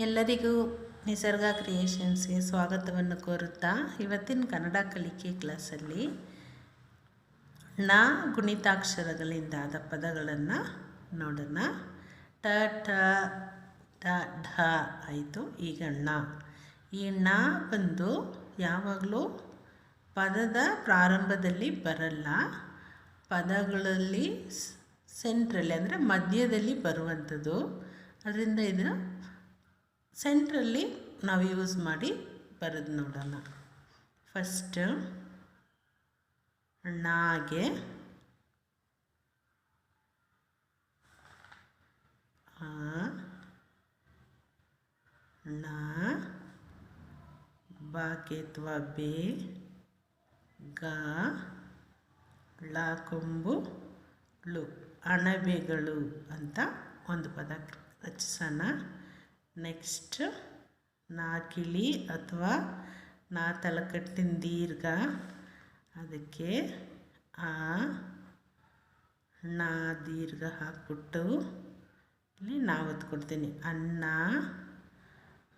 ಎಲ್ಲರಿಗೂ ನಿಸರ್ಗ ಕ್ರಿಯೇಷನ್ಸ್ಗೆ ಸ್ವಾಗತವನ್ನು ಕೋರುತ್ತಾ ಇವತ್ತಿನ ಕನ್ನಡ ಕಲಿಕೆ ಕ್ಲಾಸಲ್ಲಿ ಣ ಗುಣಿತಾಕ್ಷರಗಳಿಂದಾದ ಪದಗಳನ್ನು ನೋಡೋಣ. ಟ ಠ ಟ ಢ ಆಯಿತು. ಈಗ ಣ. ಈ ಣ ಬಂದು ಯಾವಾಗಲೂ ಪದದ ಪ್ರಾರಂಭದಲ್ಲಿ ಬರಲ್ಲ. ಪದಗಳಲ್ಲಿ ಸೆಂಟ್ರಲ್ಲಿ ಅಂದರೆ ಮಧ್ಯದಲ್ಲಿ ಬರುವಂಥದ್ದು. ಅದರಿಂದ ಇದನ್ನು ಸೆಂಟ್ರಲ್ಲಿ ನಾವು ಯೂಸ್ ಮಾಡಿ ಬರೆದು ನೋಡೋಣ. ಫಸ್ಟ್ ನಾಗೆ ಆ ಣ ಬಾಕೆತ್ವ ಬೇ, ಗ ಳ ಳು ಅಣಬೆಗಳು ಅಂತ ಒಂದು ಪದ ರಚಿಸೋಣ. ನೆಕ್ಸ್ಟ್ ನಾಕಿಳಿ ಅಥವಾ ನಾ ತಲಕಟ್ಟಿನ ದೀರ್ಘ. ಅದಕ್ಕೆ ಆ, ನಾ ದೀರ್ಘ ಹಾಕ್ಬಿಟ್ಟು ಇಲ್ಲಿ ನಾ ಒತ್ಕೊಡ್ತೀನಿ. ಅನ್ನ,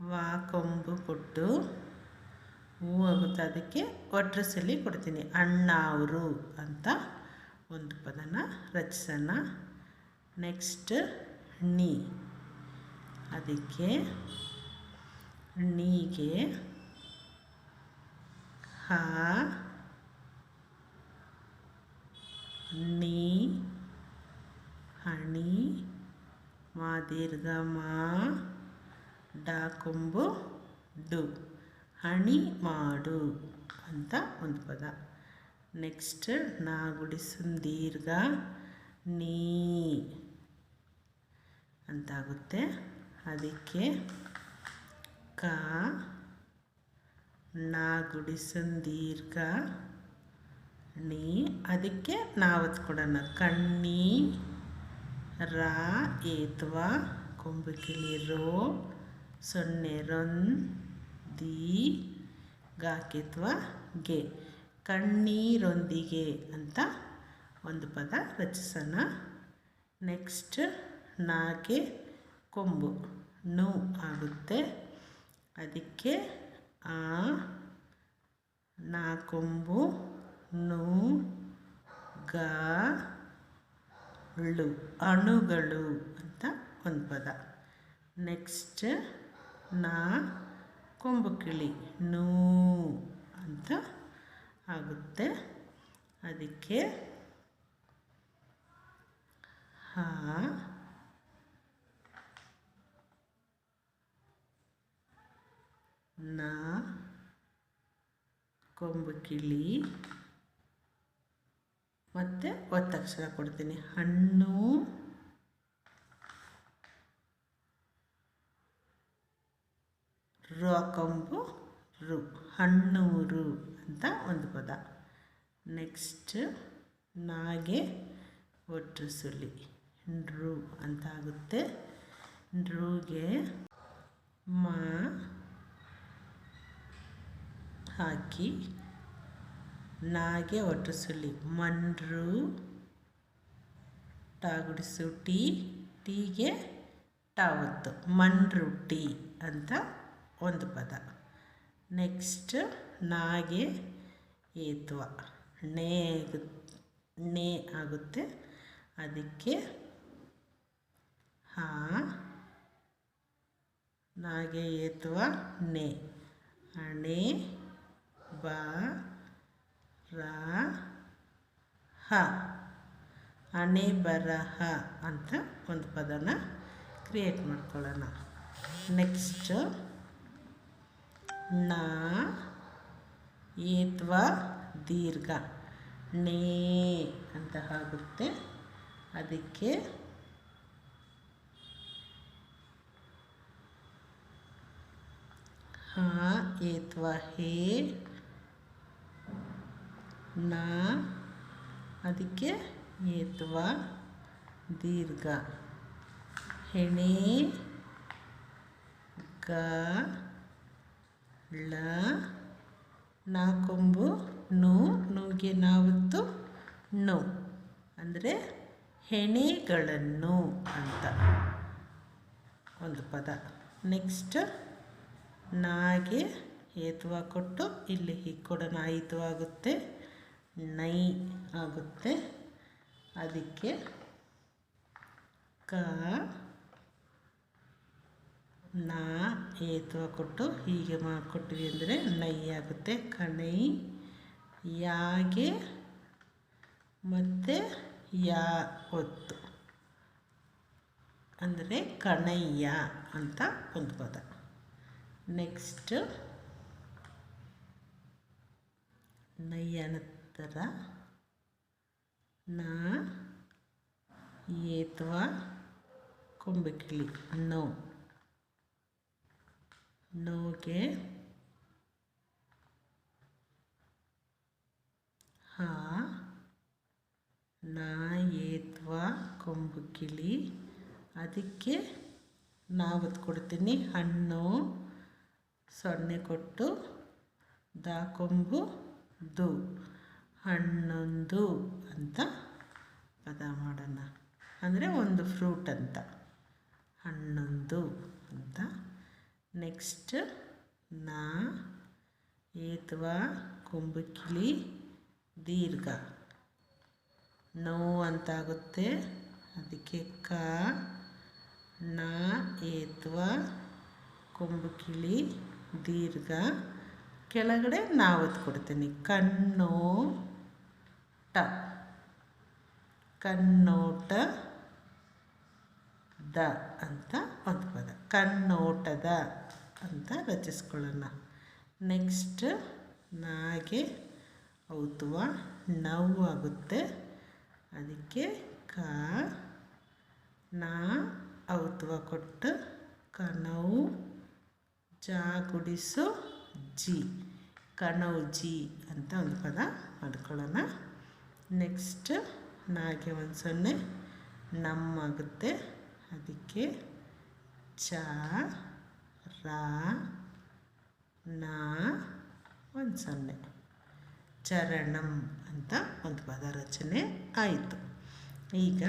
ವಾ, ಕೊಂಬು ಕೊಟ್ಟು ಹೂ ಆಗುತ್ತೆ. ಅದಕ್ಕೆ ಒಟ್ರಸಲ್ಲಿ ಕೊಡ್ತೀನಿ. ಅಣ್ಣ ಅವರು ಅಂತ ಒಂದು ಪದನ ರಚಿಸೋಣ. ನೆಕ್ಸ್ಟ್ ನೀ. ಅದಕ್ಕೆ ಹಣ್ಣಿಗೆ ಹ ನೀ ಹಣಿ ಮಾ ದೀರ್ಘ ಮಾ ಡಾ ಕೊಂಬು ಡು ಹಣಿ ಮಾಡು ಅಂತ ಒಂದು ಪದ. ನೆಕ್ಸ್ಟ್ ನಾ ಗುಡಿಸು ದೀರ್ಘ ನೀ ಅಂತಾಗುತ್ತೆ. ಅದಕ್ಕೆ ಕ ನಾ ಗುಡಿಸನ್ ದೀರ್ಘ ನೀ ಅದಕ್ಕೆ ನಾವತ್ ಕೊಡೋಣ. ಕಣ್ಣಿ, ರಾ, ಏತ್ವ, ಕೊಂಬುಕಿಲಿ, ರೋ, ಸೊನ್ನೆ, ರೊನ್, ದಿ, ಗಾಕಿತ್ವ, ಗೆ. ಕಣ್ಣೀರೊಂದಿಗೆ ಅಂತ ಒಂದು ಪದ ರಚಿಸೋಣ. ನೆಕ್ಸ್ಟ್ ನಾಗೆ ಕೊಂಬು. ನು ಆಗುತ್ತೆ. ಅದಕ್ಕೆ ಆ ನಾ ಕೊಂಬು, ನು, ಗ, ಳು, ಅಣುಗಳು ಅಂತ ಒಂದು ಪದ. ನೆಕ್ಸ್ಟ್ ನಾ ಕೊಂಬು ಕಿಳಿ, ನೂ ಅಂತ ಆಗುತ್ತೆ. ಅದಕ್ಕೆ ಹಾ ನ, ಕೊಂಬು ಕಿಳಿ, ಮತ್ತು ಒತ್ತಕ್ಷರ ಕೊಡ್ತೀನಿ. ಹಣ್ಣು, ರ ಕೊಂಬು, ರು ಹಣ್ಣೂರು ಅಂತ ಒಂದು ಪದ. ನೆಕ್ಸ್ಟ್ ನಾಗೆ ಒಟ್ಟು ಸುಲಿ ನೃ ಅಂತ ಆಗುತ್ತೆ. ನೃಗೆ ಮಾ ಹಾಕಿ ನಾಗೆ ಒಟ್ಟು ಸುಳಿ ಮನ್ರು ಟಾಗುಡಿಸು ಟೀ, ಟೀಗೆ ಟಾವಿತು ಮಂಡ್ರು ಟೀ ಅಂತ ಒಂದು ಪದ. ನೆಕ್ಸ್ಟ್ ನಾಗೆ ಏತ್ವ. ನೇ ನೇ ಆಗುತ್ತೆ. ಅದಕ್ಕೆ ಹಾ, ನಾಗೆ ಏತ್ವ, ನೇ. ಹಣೆ ಬ ರ, ಹ. ಹಣೆ ಬರಹ ಅಂತ ಒಂದು ಪದನ ಕ್ರಿಯೇಟ್ ಮಾಡ್ಕೊಳ್ಳೋಣ. ನೆಕ್ಸ್ಟ್ನ, ಏತ್ವ, ದೀರ್ಘ. ನೇ ಅಂತ ಆಗುತ್ತೆ. ಅದಕ್ಕೆ ಹ, ಏತ್ವ, ಹೇ ನ, ಅದಕ್ಕೆ ಏತ್ವ, ದೀರ್ಘ. ಹೆಣೆ, ಗ, ಳ, ನಾಕೊಂಬು, ನೋ, ನೋಗೆ ನಾವತ್ತು, ನೋ. ಅಂದರೆ ಹೆಣೆಗಳನ್ನು ಅಂತ. ಒಂದು ಪದ. ನೆಕ್ಸ್ಟ್, ನಾಗೆ ಏತ್ವ ಕೊಟ್ಟು ಇಲ್ಲಿ ಹಿಕ್ಕೊಡ ಕೂಡ ಆಗುತ್ತೆ. ನೈ ಆಗುತ್ತೆ. ಅದಕ್ಕೆ ಕ, ನಾ ಏತ್ವ ಕೊಟ್ಟು ಹೀಗೆ ಮಾಡಿಕೊಟ್ವಿ ಅಂದರೆ ನೈ ಆಗುತ್ತೆ. ಕಣೈ, ಯಾಗೆ ಮತ್ತು ಯಾ ಒತ್ತು. ಅಂದರೆ ಕಣಯ್ಯ ಅಂತ ಒಂದು ಪದ. ನೆಕ್ಸ್ಟ್ ನಯ್ಯ ನಂತರ ನ, ಏತ್ವ, ಕೊಂಬೆಕಿಳಿ ನೋ ನೋಗೆ ಹಾ, ನ, ಏತ್ವ ಕೊಂಬು ಕಿಳಿ ಅದಕ್ಕೆ ನಾವು ಕೊಡ್ತೀನಿ. ಹಣ್ಣು, ಸೊನ್ನೆ ಕೊಟ್ಟು ದ, ಕೊಂಬು, ದು. ಹಣ್ಣೊಂದು ಅಂತ ಪದ ಮಾಡೋಣ. ಅಂದರೆ ಒಂದು ಫ್ರೂಟ್ ಅಂತ. ಹಣ್ಣೊಂದು ಅಂತ. ನೆಕ್ಸ್ಟ್ ನಾ, ಏತ್ವಾ ಕುಂಬಕಿಲಿ ದೀರ್ಘ. ನೋವು ಅಂತಾಗುತ್ತೆ. ಅದಕ್ಕೆ ಕ, ನ, ಏತ್ವ, ಕುಂಬಕಿಳಿ, ದೀರ್ಘ. ಕೆಳಗಡೆ ನಾವು ಕೊಡ್ತೀನಿ ಕಣ್ಣು ಟ. ಕಣ್ಣೋಟ ದ ಅಂತ ಒಂದು ಪದ. ಕಣ್ಣೋಟದ ಅಂತ ರಚಿಸ್ಕೊಳ್ಳೋಣ. ನೆಕ್ಸ್ಟ್ ನಾಗೆ ಔತುವ ನೋವು ಆಗುತ್ತೆ. ಅದಕ್ಕೆ ಕ, ನಾ ಔತುವ ಕೊಟ್ಟು ಕನವು ಜಾ ಗುಡಿಸು, ಜಿ. ಕನೌಜಿ ಅಂತ ಒಂದು ಪದ ಮಾಡ್ಕೊಳ್ಳೋಣ. ನೆಕ್ಸ್ಟ್ ನಾಗೆ ಒಂದು ಸೊನ್ನೆ. ನಮ್ಮಾಗುತ್ತೆ. ಅದಕ್ಕೆ ಚ, ರಾ, ನಾ ಒಂದು ಸೊನ್ನೆ. ಚರಣಂ ಅಂತ ಒಂದು ಪದ ರಚನೆ ಆಯಿತು. ಈಗ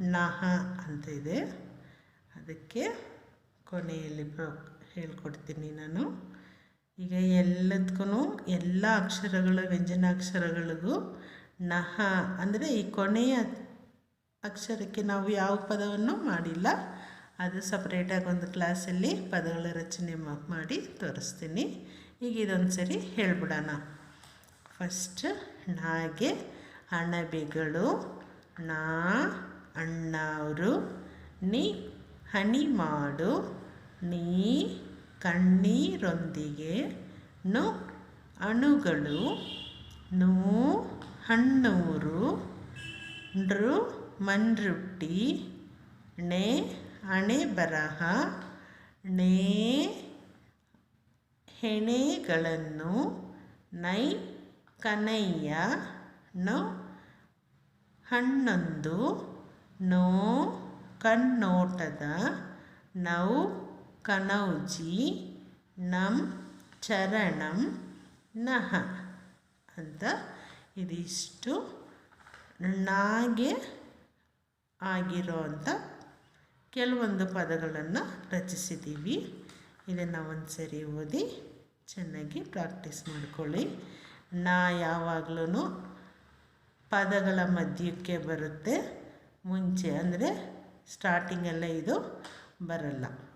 ನಹ ಅಂತ ಇದೆ. ಅದಕ್ಕೆ ಕೊನೆಯಲ್ಲಿ ಪ್ರ, ಹೇಳ್ಕೊಡ್ತೀನಿ ನಾನು. ಈಗ ಎಲ್ಲದಕ್ಕೂ ಎಲ್ಲ ಅಕ್ಷರಗಳ ವ್ಯಂಜನಾಕ್ಷರಗಳಿಗೂ ನಹ ಅಂದರೆ ಈ ಕೊನೆಯ ಅಕ್ಷರಕ್ಕೆ ನಾವು ಯಾವ ಪದವನ್ನು ಮಾಡಿಲ್ಲ. ಅದು ಸಪ್ರೇಟಾಗಿ ಒಂದು ಕ್ಲಾಸಲ್ಲಿ ಪದಗಳ ರಚನೆ ಮಾಡಿ ತೋರಿಸ್ತೀನಿ. ಈಗ ಇದೊಂದು ಸರಿ ಹೇಳ್ಬಿಡೋಣ. ಫಸ್ಟ್ ನಾಗೆ, ಅಣಬೆಗಳು, ನಾ, ಅಣ್ಣವರು, ನೀ ಹನಿ ಮಾಡು ನೀ, ಕಣ್ಣೀರೊಂದಿಗೆ, ನು, ಅಣುಗಳು, ನೂ ಹಣ್ಣೂರು ನೃ ಮನ್ರುಟ್ಟಿ, ಣೆ ಬರಹ ಣೇ, ಹೆಣೆಗಳನ್ನು, ನೈ, ಕನಯ್ಯ ನೊ ಹಣ್ಣೊಂದು, ನೋ, ಕಣ್ಣೋಟದ, ನೌ, ಕನೌಜಿ, ನಂ, ಚರಣಂ, ನಹ, ಅಂತ ಇದಿಷ್ಟು ನಾಗೆ ಆಗಿರೋ ಅಂಥ ಕೆಲವೊಂದು ಪದಗಳನ್ನು ರಚಿಸಿದ್ದೀವಿ. ಇದನ್ನು ಒಂದು ಸರಿ ಓದಿ ಚೆನ್ನಾಗಿ ಪ್ರಾಕ್ಟೀಸ್ ಮಾಡ್ಕೊಳ್ಳಿ. ನಾ ಯಾವಾಗಲೂ ಪದಗಳ ಮಧ್ಯಕ್ಕೆ ಬರುತ್ತೆ. ಮುಂಚೆ ಅಂದರೆ ಸ್ಟಾರ್ಟಿಂಗೆಲ್ಲ ಇದು ಬರಲ್ಲ.